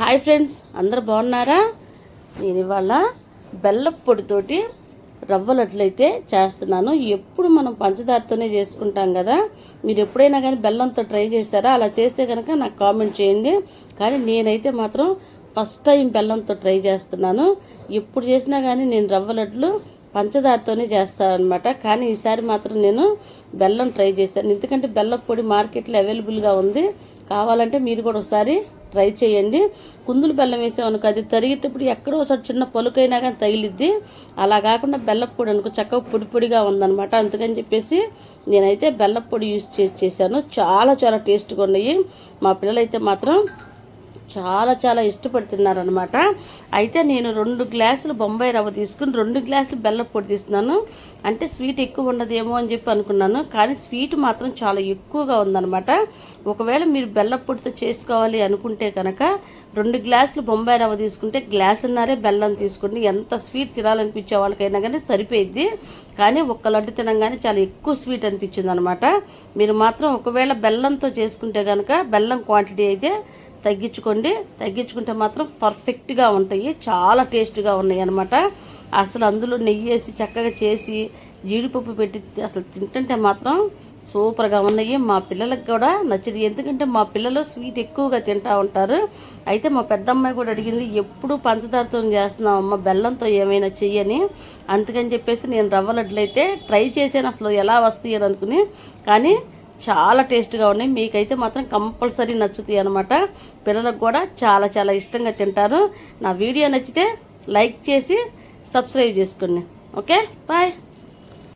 Hi friends అందరు బాగున్నారా? నేను ఇవాళ బెల్లం పొడితోటి రవ్వ లడ్లయితే చేస్తున్నాను. ఎప్పుడు మనం పంచదారతోనే చేసుకుంటాం కదా. మీరు ఎప్పుడైనా కానీ బెల్లంతో ట్రై చేశారా? అలా చేస్తే కనుక నాకు కామెంట్ చేయండి. కానీ నేనైతే మాత్రం ఫస్ట్ టైం బెల్లంతో ట్రై చేస్తున్నాను. ఎప్పుడు చేసినా కానీ నేను రవ్వ లడ్లు పంచదారతోనే చేస్తాను అనమాట కానీ ఈసారి మాత్రం నేను బెల్లం ట్రై చేశాను. ఎందుకంటే బెల్లం పొడి మార్కెట్లో అవైలబుల్గా ఉంది. కావాలంటే మీరు కూడా ఒకసారి ట్రై చేయండి. కుందులు బెల్లం వేసామనుకో అది తరిగేటప్పుడు ఎక్కడో ఒకసారి చిన్న పలుకైనా కానీ తగిలిద్ది. అలా కాకుండా బెల్లం పొడి అనుకో చక్కగా పొడి పొడిగా ఉందనమాట అందుకని చెప్పేసి నేనైతే బెల్లం పొడి యూజ్ చేసి చేశాను. చాలా చాలా టేస్ట్గా ఉన్నాయి. మా పిల్లలైతే మాత్రం చాలా చాలా ఇష్టపడుతున్నారు అనమాట అయితే నేను రెండు గ్లాసులు బొంబాయి రవ్వ తీసుకుని రెండు గ్లాసులు బెల్లం పొడి తీస్తున్నాను అంటే స్వీట్ ఎక్కువ ఉండదేమో అని చెప్పి అనుకున్నాను. కానీ స్వీట్ మాత్రం చాలా ఎక్కువగా ఉందన్నమాట. ఒకవేళ మీరు బెల్లం పొడితో చేసుకోవాలి అనుకుంటే కనుక రెండు గ్లాసులు బొంబాయి రవ్వ తీసుకుంటే గ్లాసున్నారే బెల్లం తీసుకోండి. ఎంత స్వీట్ తినాలనిపించే వాళ్ళకైనా కానీ సరిపోయిద్ది. కానీ ఒక్క లడ్డు తినంగానే చాలా ఎక్కువ స్వీట్ అనిపించింది అనమాట మీరు మాత్రం ఒకవేళ బెల్లంతో చేసుకుంటే కనుక బెల్లం క్వాంటిటీ అయితే తగ్గించుకోండి. తగ్గించుకుంటే మాత్రం పర్ఫెక్ట్గా ఉంటాయి. చాలా టేస్ట్గా ఉన్నాయి అనమాట అసలు అందులో నెయ్యి వేసి చక్కగా చేసి జీడిపప్పు పెట్టి అసలు తింటుంటే మాత్రం సూపర్గా ఉన్నాయి. మా పిల్లలకు కూడా నచ్చింది. ఎందుకంటే మా పిల్లలు స్వీట్ ఎక్కువగా తింటూ ఉంటారు. అయితే మా పెద్దమ్మాయి కూడా అడిగింది ఎప్పుడు పంచదారతో చేస్తున్నాం అమ్మ? బెల్లంతో ఏమైనా చెయ్యని? అందుకని చెప్పేసి నేను రవ్వ లడ్లు అయితే ట్రై చేశాను. అసలు ఎలా వస్తాయని అనుకుని. కానీ చాలా టేస్ట్గా ఉన్నాయి. మీకైతే మాత్రం కంపల్సరీ నచ్చుతాయి అనమాట పిల్లలకు కూడా చాలా చాలా ఇష్టంగా తింటారు. నా వీడియో నచ్చితే లైక్ చేసి సబ్స్క్రైబ్ చేసుకోండి. ఓకే? బాయ్.